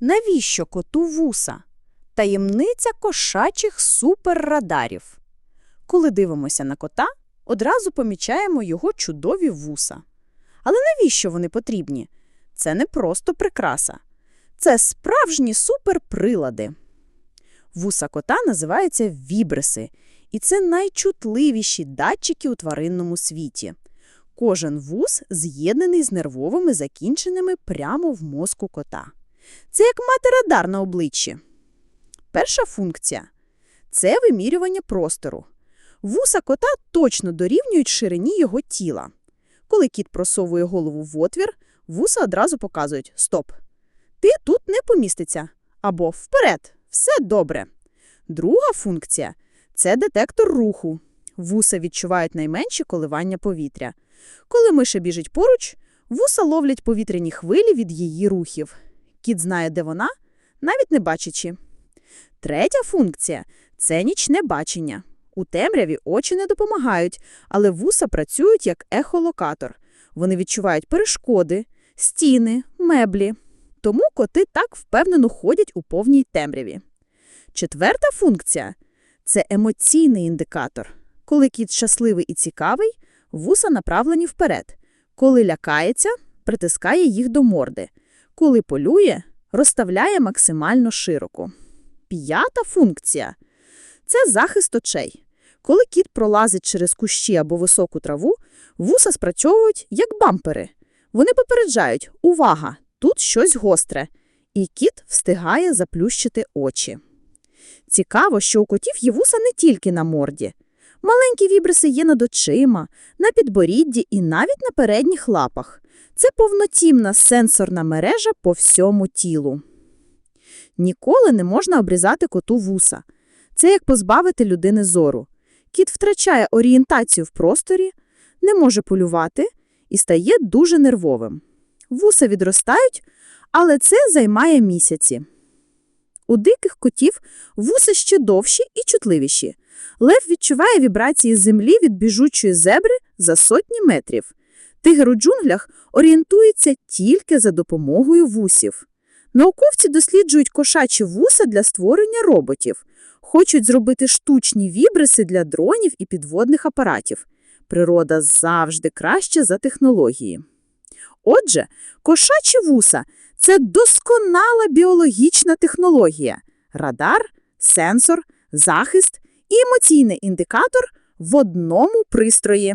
Навіщо коту вуса? Таємниця кошачих суперрадарів. Коли дивимося на кота, одразу помічаємо його чудові вуса. Але навіщо вони потрібні? Це не просто прикраса. Це справжні суперприлади. Вуса кота називаються вібриси, і це найчутливіші датчики у тваринному світі. Кожен вус з'єднаний з нервовими закінченнями прямо в мозку кота. Це як мати радар на обличчі. Перша функція – це вимірювання простору. Вуса кота точно дорівнюють ширині його тіла. Коли кіт просовує голову в отвір, вуса одразу показують «Стоп! Ти тут не поміститься» або «Вперед! Все добре!». Друга функція – це детектор руху. Вуса відчувають найменші коливання повітря. Коли миша біжить поруч, вуса ловлять повітряні хвилі від її рухів. Кіт знає, де вона, навіть не бачачи. Третя функція – це нічне бачення. У темряві очі не допомагають, але вуса працюють як ехолокатор. Вони відчувають перешкоди, стіни, меблі. Тому коти так впевнено ходять у повній темряві. Четверта функція – це емоційний індикатор. Коли кіт щасливий і цікавий, вуса направлені вперед. Коли лякається, притискає їх до морди. Коли полює, розставляє максимально широко. П'ята функція – це захист очей. Коли кіт пролазить через кущі або високу траву, вуса спрацьовують як бампери. Вони попереджають «Увага! Тут щось гостре!» і кіт встигає заплющити очі. Цікаво, що у котів є вуса не тільки на морді. Маленькі вібриси є над очима, на підборідді і навіть на передніх лапах. Це повнотімна сенсорна мережа по всьому тілу. Ніколи не можна обрізати коту вуса. Це як позбавити людини зору. Кіт втрачає орієнтацію в просторі, не може полювати і стає дуже нервовим. Вуса відростають, але це займає місяці. У диких котів вуса ще довші і чутливіші. Лев відчуває вібрації землі від біжучої зебри за сотні метрів. Тигр у джунглях орієнтується тільки за допомогою вусів. Науковці досліджують кошачі вуса для створення роботів. Хочуть зробити штучні вібриси для дронів і підводних апаратів. Природа завжди краще за технології. Отже, кошачі вуса – це досконала біологічна технологія. Радар, сенсор, захист і емоційний індикатор в одному пристрої.